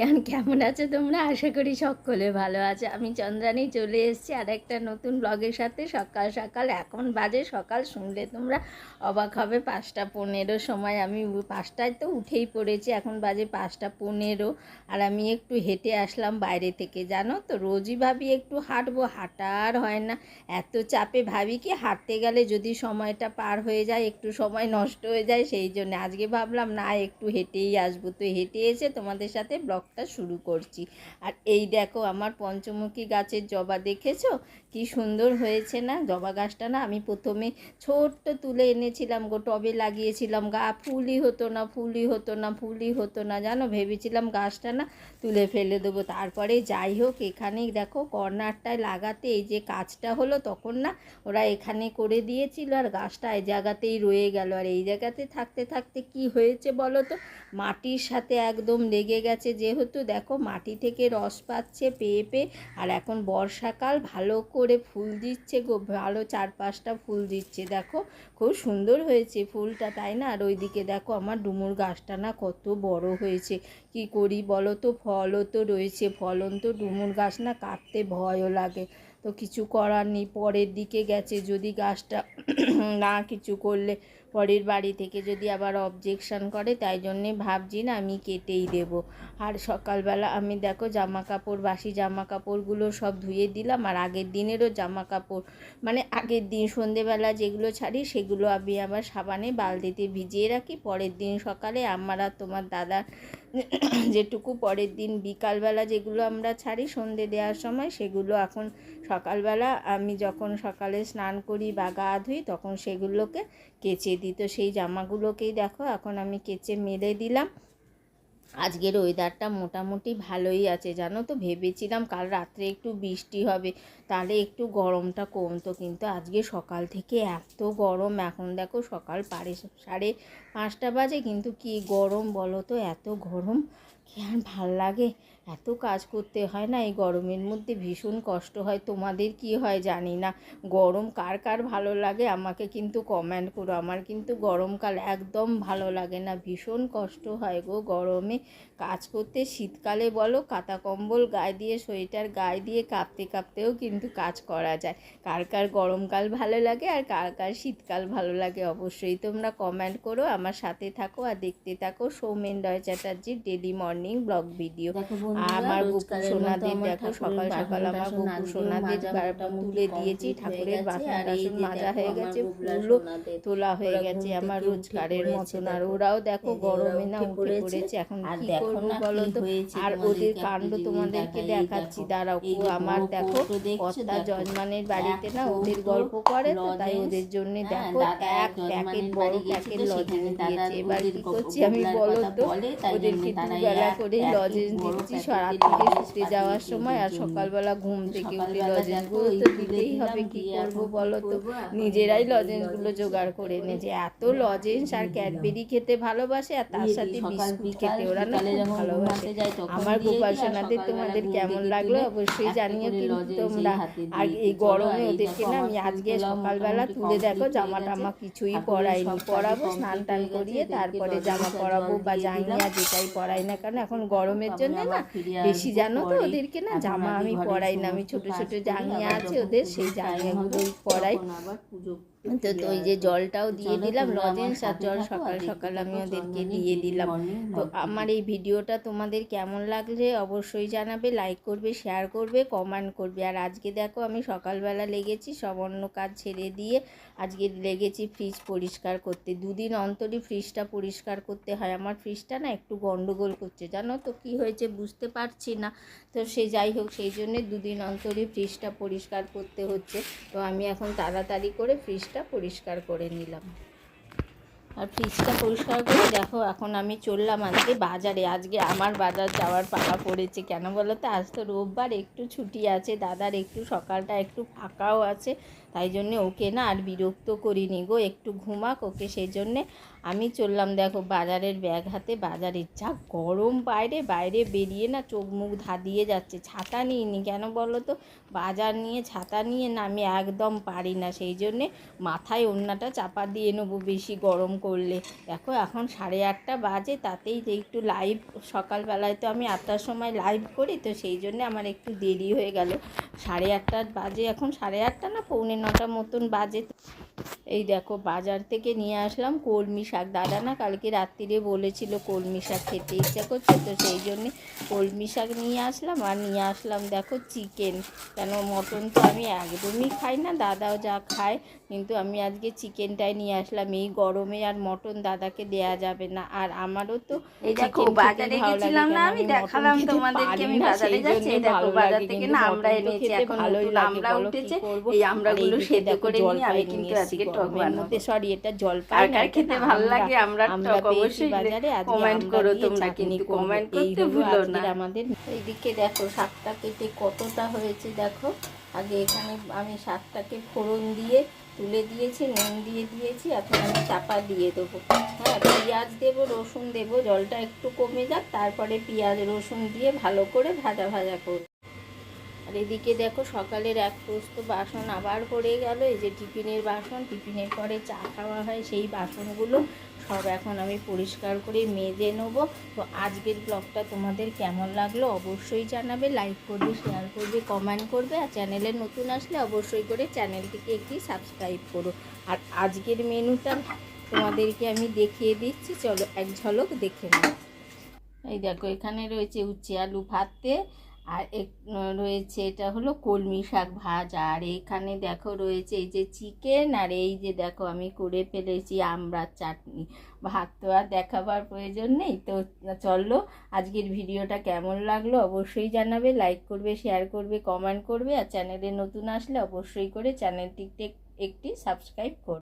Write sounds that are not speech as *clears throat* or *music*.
yeah কেমন আছো তোমরা? আশা করি সকলে ভালো আছে। আমি চন্দ্রানী চলে এসেছি আর একটা নতুন ব্লগের সাথে। সকাল সকাল, এখন বাজে সকাল, শুনলে তোমরা অবাক হবে। পাঁচটা পনেরো সময় আমি পাঁচটায় তো উঠেই পড়েছি, এখন বাজে পাঁচটা পনেরো। আর আমি একটু হেঁটে আসলাম বাইরে থেকে, জানো তো? রোজই ভাবি একটু হাঁটবো, হাঁটা আর হয় না। এত চাপে ভাবি কি, হাঁটতে গেলে যদি সময়টা পার হয়ে যায়, একটু সময় নষ্ট হয়ে যায়, সেই জন্য। আজকে ভাবলাম না, একটু হেঁটেই আসব। তো হেঁটে এসে তোমাদের সাথে ব্লগটা শুরু করছি। আর এই দেখো আমার পঞ্চমুখী গাছের জবা দেখেছ? কি সুন্দর হয়েছে না? জবা গাছটা না আমি প্রথমে ছোট্ট তুলে এনেছিলাম গো, টবে লাগিয়েছিলাম গা। ফুলই হতো না, ফুলই হতো না, ফুলই হতো না, জানো? ভেবেছিলাম গাছটা না তুলে ফেলে দেবো। তারপরে যাই হোক, এখানেই দেখো কর্নারটায় লাগাতে এই যে কাজটা হলো, তখন না ওরা এখানে করে দিয়েছিল আর গাছটা এই জায়গাতেই রয়ে গেল। আর এই জায়গাতে থাকতে থাকতে কি হয়েছে বলো তো? মাটির সাথে একদম লেগে গেছে, যেহেতু দেখো, মাটি থেকে রস পাচ্ছে পেয়ে পেয়ে। আর এখন বর্ষাকাল, ভালো করে ফুল দিচ্ছে গো, ভালো চার পাঁচটা ফুল দিচ্ছে, দেখো। খুব সুন্দর হয়েছে ফুলটা, তাই না? আর ওইদিকে দেখো, আমার ডুমুর গাছটা না কত বড় হয়েছে। কি করি বলো তো? ফলও তো রয়েছে, ফলন তো ডুমুর গাছ না কাটতে ভয়ও লাগে। তো কিছু করার নেই, পরের দিকে গেছে, যদি গাছটা না কিছু করলে পরের বাড়ি থেকে যদি আবার অবজেকশান করে, তাই জন্যে ভাবছি না আমি কেটেই দেব। আর সকালবেলা আমি দেখো জামা কাপড় বাসি জামা কাপড়গুলো সব ধুয়ে দিলাম, আর আগের দিনেরও জামা কাপড় মানে আগের দিন সন্ধেবেলা যেগুলো ছাড়ি, সেগুলো আমি আবার সাবানে বালতিতে ভিজিয়ে রাখি, পরের দিন সকালে আমার আর তোমার দাদা *clears throat* যেটুকু পরের দিন বিকালবেলা যেগুলো আমরা ছাড়ি, সন্ধে দেওয়ার সময় সেগুলো এখন সকালবেলা আমি যখন সকালে স্নান করি বা গা ধুই তখন সেগুলোকে কেচে দিই। তো সেই জামাগুলোকেই দেখো, এখন আমি কেচে মেলে দিলাম। আজকের ওয়েদারটা মোটামুটি ভালোই আছে, জানো তো? ভেবেছিলাম কাল রাত্রে একটু বৃষ্টি হবে, তাহলে একটু গরমটা কমতো, কিন্তু আজকে সকাল থেকে এত গরম, এখন দেখো সকাল পাড়ে সাড়ে পাঁচটা বাজে, কিন্তু কি গরম বলো তো? এত গরম, কি আর ভালো লাগে? এত কাজ করতে হয় না, এই গরমের মধ্যে ভীষণ কষ্ট হয়, তোমাদের কি হয় জানি না। গরম কার কার ভালো লাগে আমাকে কিন্তু কমেন্ট করো, আমার কিন্তু গরমকাল একদম ভালো লাগে না, ভীষণ কষ্ট হয় গো গরমে। কাজ করতে শীতকালে বলো, কাঁথা কম্বল, গায়ে দিয়ে সোয়েটার, গায়ে দিয়ে কাঁপতে কাঁপতেও কিন্তু কাজ করা যায়। কার কার গরমকাল ভালো লাগে আর কার কার শীতকাল ভালো লাগে অবশ্যই তোমরা কমেন্ট করো, আমার সাথে থাকো আর দেখতে থাকো সৌমেন রয় চ্যাটার্জির ডেলি মর্নিং ব্লগ ভিডিও আমার গোপু সোনাদের দেখো সকাল সকাল আমার গোপু সোনাদের তুলে দিয়েছি ঠাকুরের। বাসন এই টাসন মাজা হয়ে গেছে ফুলও তোলা হয়ে গেছে আমার রোজকারের মতন আর ওরাও দেখো গরমে না উঠে পড়েছে। এখন কি করব বলো তো আর ওদের কাণ্ড তোমাদেরকে দেখাচ্ছি দেখো। দাঁড়াও আমার দেখো কর্তা দেখো। যজমানের বাড়িতে না ওদের গল্প করে তো তাই ওদের জন্য হ্যাঁ, দেখো এক প্যাকেট বড় প্যাকেট লজেন্স দিয়েছে এবার কি করছি আমি বলো তো ওদেরকে দুবেলা করে লজেন্স দিচ্ছি লজেন্স শুতে পাঠিয়ে যাওয়ার সময় আর সকালবেলা ঘুম থেকে উঠে লজেন্সগুলো তো দিতেই হবে কি করব বলো তো? নিজেরাই লজেন্সগুলো জোগাড় করে নে যে এত লজেন্স আর ক্যাডবেরি খেতে ভালোবাসে আর তার সাথে বিস্কুট খেতে ওরা না খুব ভালোবাসে। আমার গোপাল আর সোনাদের তোমাদের কেমন লাগল? অবশ্যই জানিও কিন্তু তোমরা। আর এই গরমে ওদেরকে না আমি আজকে সকালবেলা তুলে দেখো জামা হয়ে টামা কিছুই পরাইনি। পরাবো স্নান টান করিয়ে তারপরে জামা আর পরাবো বা জাঙ্গিয়া যেটাই পরাই না কেন এখন গরমের জন্য না বেশি জানো তো ওদেরকে না জামা আমি পড়াই পরাই না আমি ছোট ছোট জাঙ্গিয়া আছে ওদের সেই জাঙ্গিয়াগুলো পরাই। আবার পুজো তো তো ওই যে জলটাও দিয়ে দিলাম লজেন্স আর জল সকাল সকাল আমি ওদেরকে দিয়ে দিলাম। তো আমার এই ভিডিওটা তোমাদের কেমন লাগছে অবশ্যই জানাবে লাইক করবে শেয়ার করবে কমেন্ট করবে। আর আজকে দেখো আমি সকালবেলা লেগেছি সব অন্য কাজ ছেড়ে দিয়ে আজকে লেগেছি ফ্রিজ পরিষ্কার করতে। দুদিন অন্তরই ফ্রিজটা পরিষ্কার করতে হয়। আমার ফ্রিজটা না একটু গন্ডগোল করছে জানো তো কি হয়েছে বুঝতে পারছি না। তো সে যাই হোক সেই জন্যে দুদিন অন্তরই ফ্রিজটা পরিষ্কার করতে হচ্ছে। তো আমি এখন তাড়াতাড়ি করে ফ্রিজটা পরিষ্কার করে নিলাম। আর ফ্রিজটা পরিষ্কার করে দেখো, এখন আমি চললাম আজকে বাজারে। আজকে আমার বাজার যাওয়ার পাকা পড়েছে। কেন বলো তো? আজ তো রোববার, একটু ছুটি আছে। দাদার একটু সকালটা একটু ফাঁকাও আছে। তাই জন্যে ওকে না আর বিরক্ত করিনি গো, একটু ঘুমাক ওকে সেই জন্যে আমি চললাম, দেখো বাজারের ব্যাগ হাতে বাজারে যা গরম বাইরে বাইরে বেরিয়ে না চোখ মুখ ধাঁধিয়ে যাচ্ছে। ছাতা নিইনি কেন বলো তো? বাজার নিয়ে ছাতা নিয়ে না আমি একদম পারি না, সেই জন্যে মাথায় ওড়নাটা চাপা দিয়ে নেব বেশি গরম করলে। দেখো এখন সাড়ে আটটা বাজে, তাতেই যে একটু লাইভ সকালবেলায় তো আমি আটটার সময় লাইভ করি, তো সেই জন্যে আমার একটু দেরি হয়ে গেল। সাড়ে আটটার বাজে, এখন সাড়ে আটটা না, পৌনে নটা মতন বাজে এই দেখো বাজার থেকে নিয়ে আসলাম কলমি শাক। দাদা না কালকে রাত্রিরে বলেছিল কলমি শাক খেতে ইচ্ছা করছে তো সেই জন্যে কলমি শাক নিয়ে আসলাম আর নিয়ে আসলাম দেখো চিকেন। কেন মটন তো আমি একদমই খাই না দাদাও যা খায় কিন্তু আমি আজকে চিকেনটাই নিয়ে আসলাম। এই গরমে আর মটন দাদাকে দেয়া যাবে না আর আমারও তো এই দেখো বাজারে গেছিলাম না আমি? দেখালাম তোমাদেরকে আমি বাজারে যাচ্ছি। এই দেখো বাজার থেকে না তো এনেছি এখন ভালোই কি উঠেছে। এই এইদিকে সেদ্ধ করে নিয়ে আমি কিন্তু আজকে মধ্যে সরি এটা জলপাই না, খেতে ভালো লাগে আমরা টক অবশ্যই কমেন্ট করো তোমরা কিন্তু কমেন্ট করতে ভুলো না। আমাদের এইদিকে দেখো শাকটা কেটে কতটা হয়েছে দেখো। আগে এখানে আমি শাকটাকে ফোড়ন দিয়ে তুলে দিয়েছি নুন দিয়ে দিয়েছি এখন আমি চাপা দিয়ে দেবো। হ্যাঁ পেঁয়াজ দেবো রসুন দেবো জলটা একটু কমে যাক তারপরে পেঁয়াজ রসুন দিয়ে ভালো করে ভাজা ভাজা করব। আর এদিকে দেখো সকালের এক প্রস্ত বাসন আবার পড়ে গেল। এই যে টিফিনের বাসন, টিফিনের পরে চা খাওয়া হয়, সেই বাসনগুলো সব এখন আমি পরিষ্কার করে মেজে নেব। তো আজকের ব্লগটা তোমাদের কেমন লাগল অবশ্যই জানাবে লাইক করবে শেয়ার করবে কমেন্ট করবে। আর চ্যানেলে নতুন আসলে অবশ্যই করে চ্যানেলটিকে একটি সাবস্ক্রাইব করো। আর আজকের মেনুটা তোমাদেরকে আমি দেখিয়ে দিচ্ছি, চলো এক ঝলক দেখে নাও। এই দেখো এখানে রয়েছে উচ্ছে আলু ভাতে আর এক রয়েছে এটা হলো কলমি শাক ভাজা। আর এখানে দেখো রয়েছে এই যে চিকেন আর এই যে দেখো আমি করে ফেলেছি আমড়ার চাটনি। ভাত তো আর দেখাবার প্রয়োজন নেই। তো চলো আজকের ভিডিওটা কেমন লাগল অবশ্যই জানাবে লাইক করবে শেয়ার করবে কমেন্ট করবে। আর চ্যানেলে নতুন আসলে অবশ্যই করে চ্যানেলটিকে একটি সাবস্ক্রাইব করবে